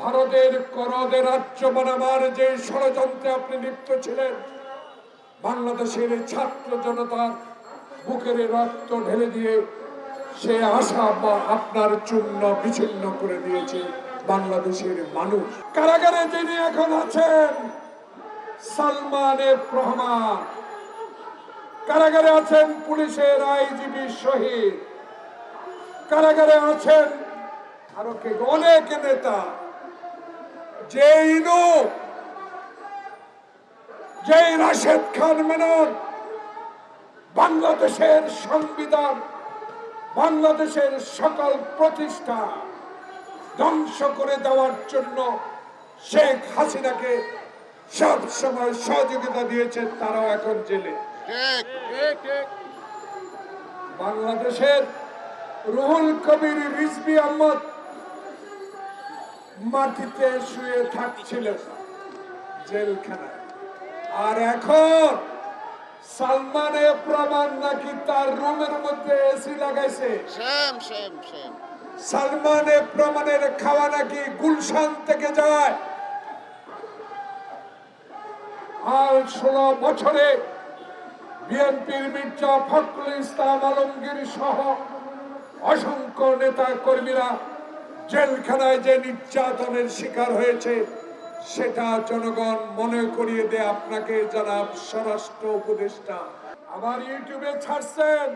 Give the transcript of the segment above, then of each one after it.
ভারতের করদের রাজ্য বানাবার যে ষড়যন্ত্রে আপনি লিপ্ত ছিলেন, বাংলাদেশের ছাত্র জনতার বুকের রক্ত ঢেলে দিয়ে সে আশা বা আপনার চূর্ণ বিচ্ছিন্ন করে দিয়েছে বাংলাদেশের মানুষ। কারাগারে যিনি এখন আছেন, সালমান রহমান। কারাগারে আছেন পুলিশের আইজিবি শহীদ। কারাগারে আছেন আরও অনেক নেতা। যে ইনু যে রাশেদ খান মেনন বাংলাদেশের সংবিধান বাংলাদেশের সকল প্রতিষ্ঠা ধ্বংস করে দেওয়ার জন্য শেখ হাসিনাকে সব সময় সহযোগিতা দিয়েছেন তারাও এখন জেলে। বাংলাদেশের রুহুল কবির রিজবি আহমদ মাটিতে শুয়ে থাকছিলেন জেলখানায়। আর এখন সালমানে প্রমাণ নাকি তার রুমের মধ্যে এসি লাগাইছে? Same same same. সালমানে প্রমাণের খাওয়া নাকি গুলশান থেকে যায়? আর ষোলো বছরে বিএনপির মির্জা ফখরুল ইসলাম আলমগীর সহ অসংখ্য নেতা কর্মীরা জেলখানায় যে নির্যাতনের শিকার হয়েছে সেটা জনগণ মনে করিয়ে দেয় আপনাকে জানাব স্বরাষ্ট্র উপদেষ্টা। আবার ইউটিউবে ছাড়ছেন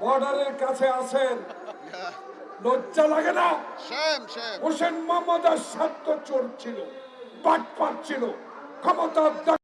বর্ডারের কাছে আছেন। লজ্জা লাগে না? হোসেন মোহাম্মদ আর সাত চোর ছিল বাটপাট ছিল ক্ষমতার